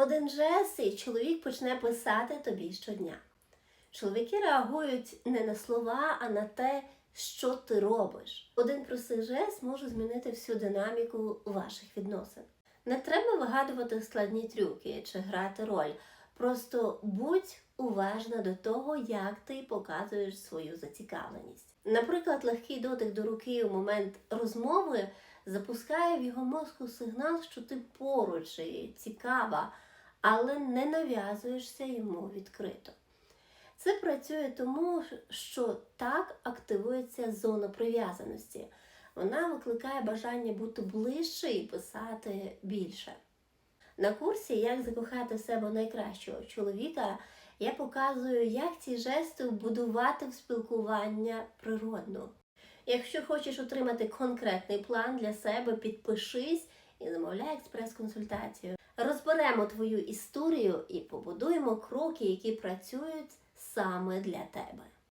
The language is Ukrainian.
один жест, і чоловік почне писати тобі щодня. Чоловіки реагують не на слова, а на те, що ти робиш. Один простий жест може змінити всю динаміку ваших відносин. Не треба вигадувати складні трюки чи грати роль. Просто будь уважна до того, як ти показуєш свою зацікавленість. Наприклад, легкий дотик до руки у момент розмови запускає в його мозку сигнал, що ти поруч і цікава, але не нав'язуєшся йому відкрито. Це працює тому, що так активується зона прив'язаності. Вона викликає бажання бути ближче і писати більше. На курсі Як закохати себе найкращого чоловіка я показую, як ці жести вбудувати в спілкування природно. Якщо хочеш отримати конкретний план для себе, підпишись і замовляй експрес-консультацію. Розберемо твою історію і побудуємо кроки, які працюють саме для тебе.